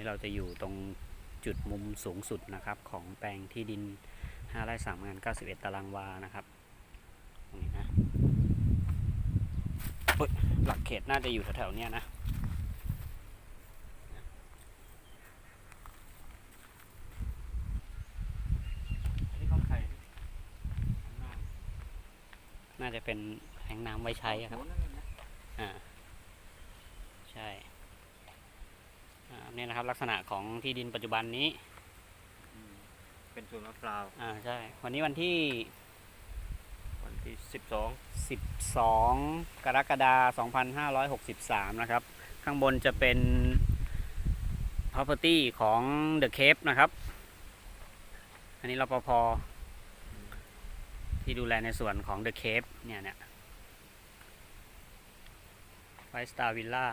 นี้เราจะอยู่ตรงจุดมุมสูงสุดนะครับ ของแปลงที่ดิน 5 ไร่3งาน 91 ตารางวานะครับตรงนี้นะเฮ้ยหลักเขตน่าจะอยู่แถวๆเนี้ยนะอันนี้ของใครน่าจะเป็นแหล่งน้ำไว้ใช้อะครับโอ้นั่นน่ะนะอ่า ใช่ อ่านี่นะครับ ลักษณะของที่ดินปัจจุบันนี้อืมเป็นสวนมะพร้าว อ่าใช่ วันนี้วันที่วันที่สิบสอง12กรกฎาคม2563นะครับ ข้างบนจะเป็น property ของ The Cape นะครับ อันนี้รปภที่ดูแลในส่วนของ The Cape เนี่ยเนี่ย Five Star Villa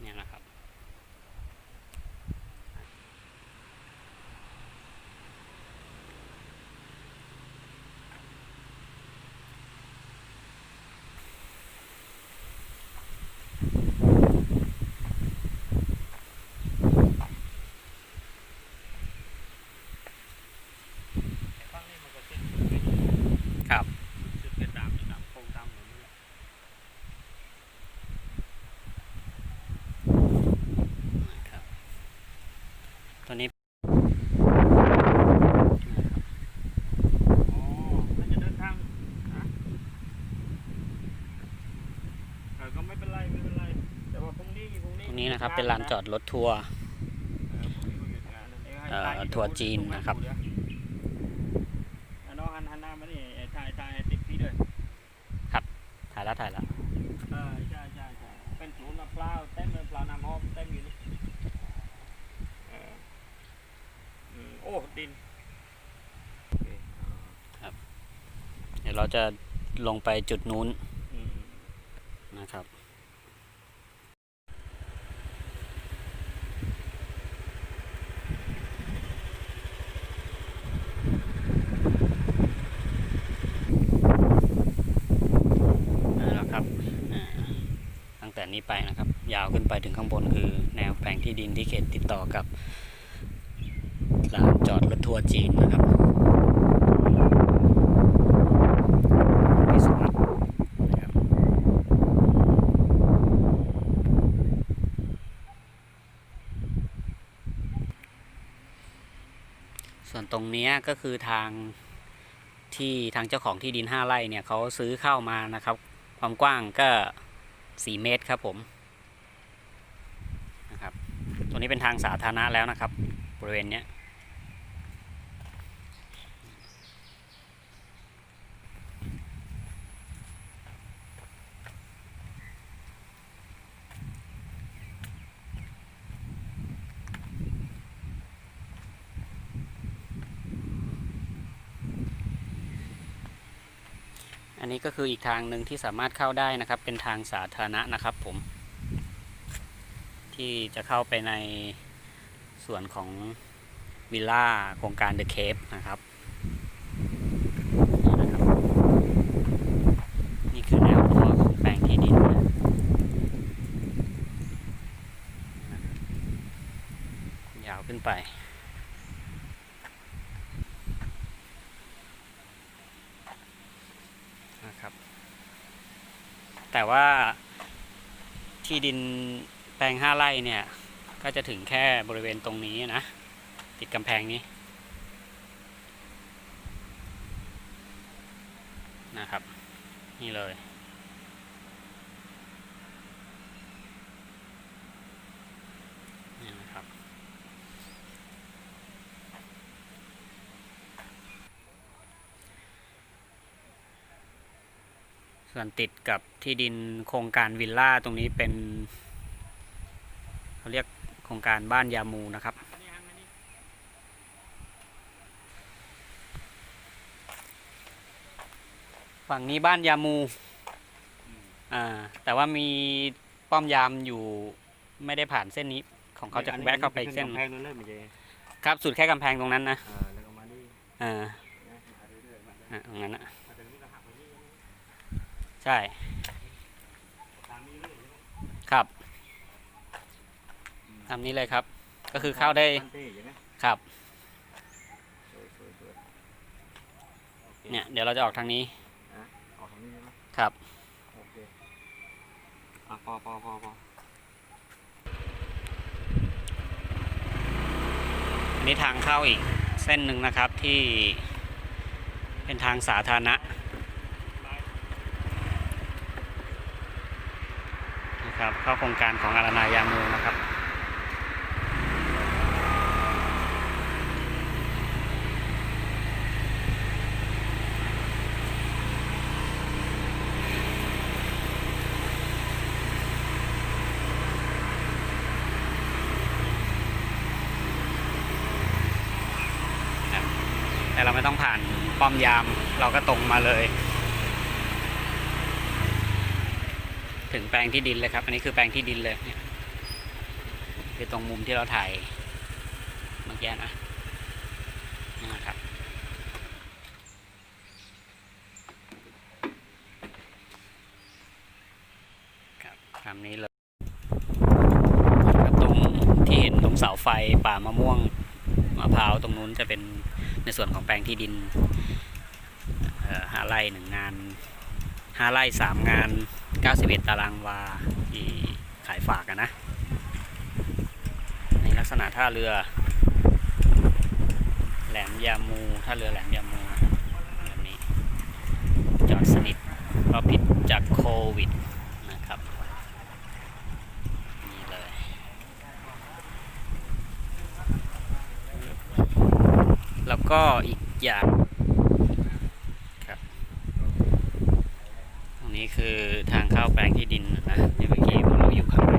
เนี่ยนะครับ ฟังนี่มันก็ติด ครับ จุดเกิดดามจุดดามโคงดามเหมือนนี่แหละ ครับตัวนี้ อ๋อมันจะเดินทางฮะเออก็ไม่เป็นไรไม่เป็นไร แต่ว่าพรุ่งนี้พ รุ่งนี้ตรงนี้นะครับเป็นลานจอดรถทัวร์เออพรุ่งนี้ก็หยุดงานนั่นเองให้เอ่อถ่ายทัวร์จีนนะครับเอาน้องหันหันหน้ามานี่ถ่ายถ่ายติดพี่ด้วยถ่ายแล้วถ่ายแล้วเออใช่ใช่ใช่เป็นสวนมะพร้าวเต็มเลยมะพร้าวน้ำหอมเต็มอยู่นี่เอออืมโอ้ ดินโอเคอ่าเดี๋ยวเราจะลงไปจุดนู้น อืม นะครับ นั่นแหละครับอ่าตั้งแต่ นี้ไปนะครับ ยาวขึ้นไปถึงข้างบนคือแนวแผงที่ดินที่เขตติดต่อกับลานจอดรถทัวร์จีนนะครับที่สุดนะครับส่วนตรงนี้ก็คือทางที่ทางเจ้าของที่ดิน 5 ไร่เนี่ยเขาซื้อเข้ามานะครับ ความกว้างก็ 4 เมตรครับผมนะครับตรงนี้เป็นทางสาธารณะแล้วนะครับ บริเวณเนี้ย อันนี้ก็คืออีกทางหนึ่งที่สามารถเข้าได้นะครับ เป็นทางสาธารณะนะครับผม ที่จะเข้าไปในส่วนของวิลล่าโครงการ The Cave นะครับนี่นะครับนี่คือแนวรั้วของแปลงที่ดินนะยาวขึ้นไป นะครับ แต่ ว่าที่ดินแปลงห้าไร่เนี่ย ก็จะถึงแค่บริเวณตรงนี้นะ ติดกำแพงนี้นะครับ นี่เลย นี่นะครับ ส่วนติดกับที่ดินโครงการวิลล่าตรงนี้เป็นเขาเรียกโครงการบ้านยามูนะครับอันนี้อันนี้ฝั่งนี้บ้านยามูอืมอ่าแต่ว่ามีป้อมยามอยู่ไม่ได้ผ่านเส้นนี้ ของเขาจะแวะเข้าไปอีกเส้นกำแพงนู้นเลยไม่ใช่ครับสุดแค่กำแพงตรงนั้นนะอ่าแล้วก็มานี่อ่านะมาเรื่อยๆมาอะตรงนั้นอะ มาถึงนี่ก็หักไปนี่ ใช่ ครับทำนี้เลยครับ ก็คือเข้าได้ครับ เนี่ย เดี๋ยวเราจะออกทางนี้ออกทางนี้ครับโอเคอะพอพอพอพออันนี้ทางเข้าอีกเส้นหนึ่งนะครับที่เป็นทางสาธารณะ นะครับ เข้าโครงการของอารนายามูนะครับแต่เราไม่ต้องผ่านป้อมยามเราก็ตรงมาเลย ถึงแปลงที่ดินเลยครับ อันนี้คือแปลงที่ดินเลยเนี่ยคือตรงมุมที่เราถ่ายเมื่อกี้นะนะครับครับตามนี้เลยครับตรงที่เห็นตรงเสาไฟป่ามะม่วงมะพร้าวตรงนู้นจะเป็นในส่วนของแปลงที่ดินหาไร่หนึ่งงาน ห้าไร่สามงานเก้าสิบเอ็ดตารางวาที่ขายฝากนะ ในลักษณะท่าเรือ แหลมยามูท่าเรือแหลมยามูแบบนี้จอดสนิทเพราะผิดจากโควิดนะครับนี่เลยแล้วก็อีกอย่าง นี้คือทางเข้าแปลงที่ดินนะเมื่อกี้พวกเราอยู่ข้างใน